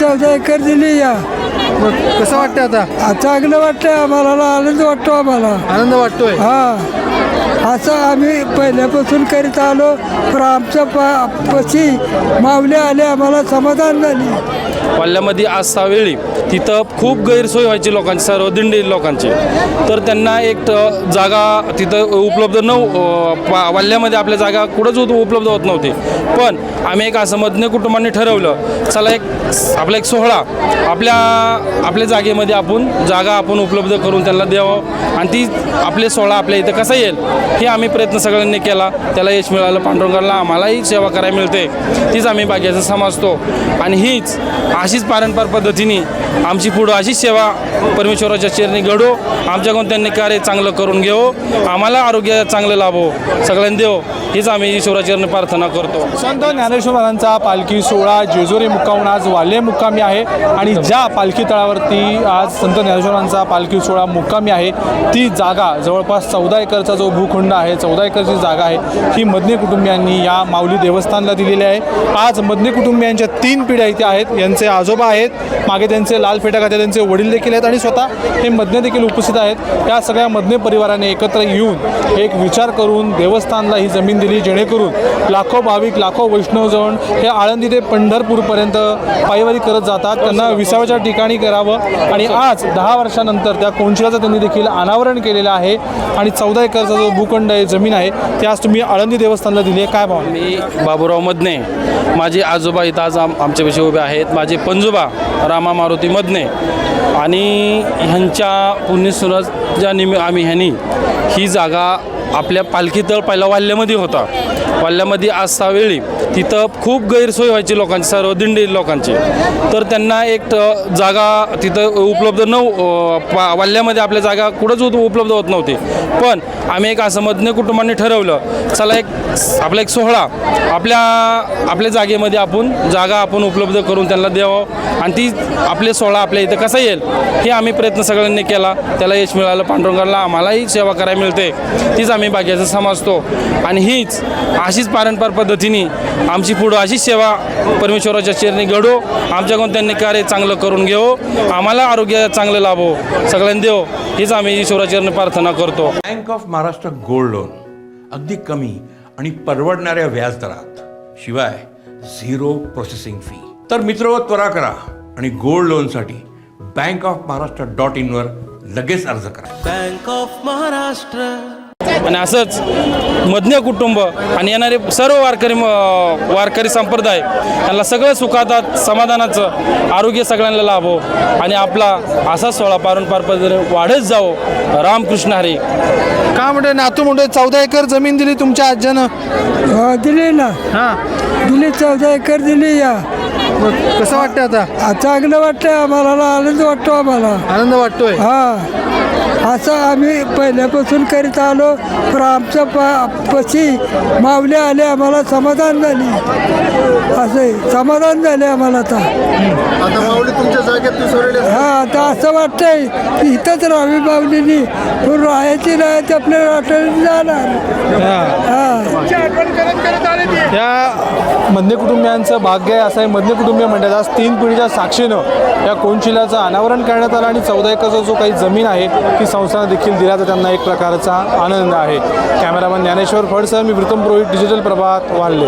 चौदा एकर दिली या. मग कसं वाटतं आता? आ, चांगलं वाटतं आम्हाला आनंद वाटतो आम्हाला. आनंद वाटतोय? हा. असं आम्ही पहिल्यापासून करीत आलो पण आमच्या पा पशी माऊली आले आम्हाला समाधान झाली. वाल्ल्यामध्ये आज वेळी तिथं खूप गैरसोय व्हायची लोकांची सर्व दिंडी लोकांची. तर त्यांना एक जागा तिथं उपलब्ध न अ, वाल्ल्यामध्ये आपल्या जागा कुठंच उपलब्ध होत नव्हती. पण आम्ही एक असं मधने कुटुंबांनी ठरवलं चला एक आपला एक सोहळा आपल्या आपल्या जागेमध्ये आपण जागा आपण उपलब्ध करून त्यांना द्यावं. आणि ती आपले सोहळा आपल्या इथं कसा येईल? हे आम्ही प्रयत्न सगळ्यांनी केला. त्याला यश मिळालं पांडुरंगाला आम्हालाही सेवा करायला मिळते. तीच आम्ही भाग्याचं समजतो. आणि हीच अशीच पारंपरिक पद्धतीने आमची पुढं अशीच सेवा परमेश्वराच्या चरणी घडो. आमच्याकडून त्यांनी कार्य चांगलं करून घेऊ आम्हाला आरोग्य चांगलं लाभो. सगळ्यांनी देव. हीच आम्ही ईश्वराचरणी प्रार्थना करतो. संत ज्ञानेश्वर महाराजांचा पालखी सोहळा जेजुरी मुक्काहून आज वाले मुक्कामी आहे. आणि ज्या पालखी तळावरती आज संत ज्ञानेश्वरांचा पालखी सोहळा मुक्कामी आहे ती जागा जवळपास चौदा एकरचा जो भूखंड आहे चौदा एकरची जागा आहे. ही मदने कुटुंबियांनी या माऊली देवस्थानला दिलेली आहे. आज मदने कुटुंबियांच्या तीन पिढ्या इथे आहेत. यांचे आजोबा आहेत. मागे त्यांचे लाल फेटा खाते त्यांचे वडील देखील आहेत आणि स्वतः हे मदने देखील उपस्थित आहेत. या सगळ्या मदने परिवाराने एकत्र येऊन एक विचार करून देवस्थानला ही जमीन दिली जेणेकरून लाखो भाविक लाखो वैष्णवजण हे आळंदी ते पंढरपूरपर्यंत पायवारी करत जातात. त्यांना विसाव्याच्या ठिकाणी करावं आणि आज दहा वर्षानंतर त्या कोंशिलाचं त्यांनी देखील अनावरण केलेलं आहे. आणि चौदा एकरचा जो बुक भूखंड आहे जमीन आहे ती आज तुम्ही आळंदी देवस्थानला दिली आहे. काय भाव मी बाबूराव मदने माझे आजोबा इथं आज आम आमच्यापाशी उभे आहेत माझे पंजोबा रामा मारुती मदने आणि ह्यांच्या पुण्यसुराच्या निमि आम्ही ह्यांनी ही जागा आपल्या पालखी तळ पहिला वाल्ल्यामध्ये होता. वाल्ल्यामध्ये आज सहावेळी तिथं खूप गैरसोय व्हायची लोकांची सर्व दिंडी लोकांची. तर त्यांना एक जागा तिथं उपलब्ध न पा वाल्ल्यामध्ये आपल्या जागा कुठंच उपलब्ध होत नव्हती. पण आम्ही एक असं मधने कुटुंबांनी ठरवलं चला एक आपला एक सोहळा आपल्या आपल्या जागेमध्ये आपण जागा आपण उपलब्ध करून त्यांना द्यावं आणि ती आपले सोहळा आपल्या इथं कसा येईल हे आम्ही प्रयत्न सगळ्यांनी केला. त्याला यश मिळालं पांडुरंगाला आम्हालाही सेवा करायला मिळते. तीच आम्ही बाकीचं समजतो आणि हीच अशीच पारंपरिक पद्धतीने आमची पुढं अशीच सेवा परमेश्वराच्या चरणी घडो. आमच्याकडून त्यांनी कार्य चांगलं करून घेऊ आम्हाला आरोग्य चांगलं लाभो. सगळ्यांनी देव. हीच आम्ही ईश्वराचरणी प्रार्थना करतो. Bank of Maharashtra gold loan अगदी कमी आणि परवडणाऱ्या व्याजदरात शिवाय झिरो प्रोसेसिंग फी. तर मित्र त्वरा करा आणि गोल्ड लोनसाठी बँक ऑफ महाराष्ट्र डॉट इनवर लगेच अर्ज करा. Bank of Maharashtra. आणि असंच मधने कुटुंब आणि येणारे सर्व वारकरी वारकरी संप्रदाय त्यांना सगळं सुखातात समाधानाचं आरोग्य सगळ्यांना लाभो आणि आपला असा सोहळा पारंपरिक पद्धतीने वाढत जावो. रामकृष्ण हरी. का म्हणते नातू म्हणतोय चौदा एकर जमीन दिली तुमच्या आज्यानं? हा, दिली ना. हां. दिली चौदा एकर दिली या. कसं वाटतं आता? चांगलं वाटतं आम्हाला आनंद वाटतो आम्हाला. आनंद वाटतोय? हा. असं आम्ही पहिल्यापासून करीत आलो पण आमच्या पा पशी माऊली आले आम्हाला समाधान झाली. असं समाधान झाले आम्हाला आता. आता माऊली तुमच्या जागेत विसरले हा आता असं वाटतंय की इथंच राहावी माऊलीनी. पण राहायची नाही तर आपल्या वाटेल जाणार. हा. या मध्य कुटुंबियांचं भाग्य आहे असं आहे. मध्य कुटुंबीय म्हणतात. आज तीन पिढीच्या साक्षीनं या कोनशिलाचं अनावरण करण्यात आलं आणि चौदा एकरचा जो काही जमीन आहे ती संस्थानं देखील दिल्याचा त्यांना एक प्रकारचा आनंद आहे. कॅमेरामॅन ज्ञानेश्वर फडसर मी प्रीतम पुरोहित डिजिटल प्रभात वाढले